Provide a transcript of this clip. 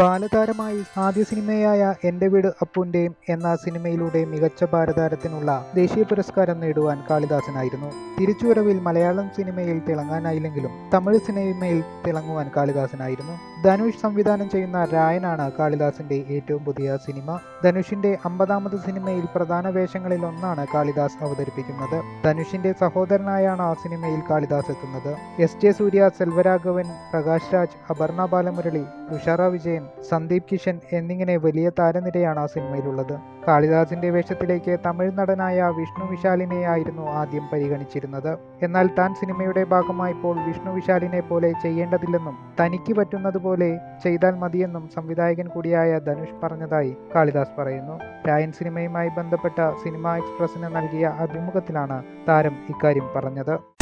ബാലതാരമായി ആദ്യ സിനിമയായ എന്റെ വീട് അപ്പുന്റെയും എന്ന സിനിമയിലൂടെ മികച്ച ബാലതാരത്തിനുള്ള ദേശീയ പുരസ്കാരം നേടുവാൻ കാളിദാസനായിരുന്നു. തിരിച്ചുവരവിൽ മലയാളം സിനിമയിൽ തിളങ്ങാനായില്ലെങ്കിലും തമിഴ് സിനിമയിൽ തിളങ്ങുവാൻ കാളിദാസനായിരുന്നു. ധനുഷ് സംവിധാനം ചെയ്യുന്ന രായനാണ് കാളിദാസിന്റെ ഏറ്റവും പുതിയ സിനിമ. ധനുഷിന്റെ അമ്പതാമത് സിനിമയിൽ പ്രധാന വേഷങ്ങളിൽ ഒന്നാണ് കാളിദാസ് അവതരിപ്പിക്കുന്നത്. ധനുഷിന്റെ സഹോദരനായാണ് ആ സിനിമയിൽ കാളിദാസ് എത്തുന്നത്. എസ് ജെ സൂര്യ സെൽവരാഘവൻ പ്രകാശ് രാജ് അപർണ ബാലമുരളി തുഷാറ വിജയൻ സന്ദീപ് കിഷൻ എന്നിങ്ങനെ വലിയ താരനിരയാണ് ആ സിനിമയിലുള്ളത്. കാളിദാസിന്റെ വേഷത്തിലേക്ക് തമിഴ് നടനായ വിഷ്ണു വിശാലിനെയായിരുന്നു ആദ്യം പരിഗണിച്ചിരുന്നത്. എന്നാൽ താൻ സിനിമയുടെ ഭാഗമായപ്പോൾ വിഷ്ണു വിശാലിനെ പോലെ ചെയ്യേണ്ടതില്ലെന്നും തനിക്ക് പറ്റുന്നതുപോലെ ചെയ്താൽ മതിയെന്നും സംവിധായകൻ കൂടിയായ ധനുഷ് പറഞ്ഞതായി കാളിദാസ് പറയുന്നു. രായൻ സിനിമയുമായി ബന്ധപ്പെട്ട സിനിമ എക്സ്പ്രസിന് നൽകിയ അഭിമുഖത്തിലാണ് താരം ഇക്കാര്യം പറഞ്ഞത്.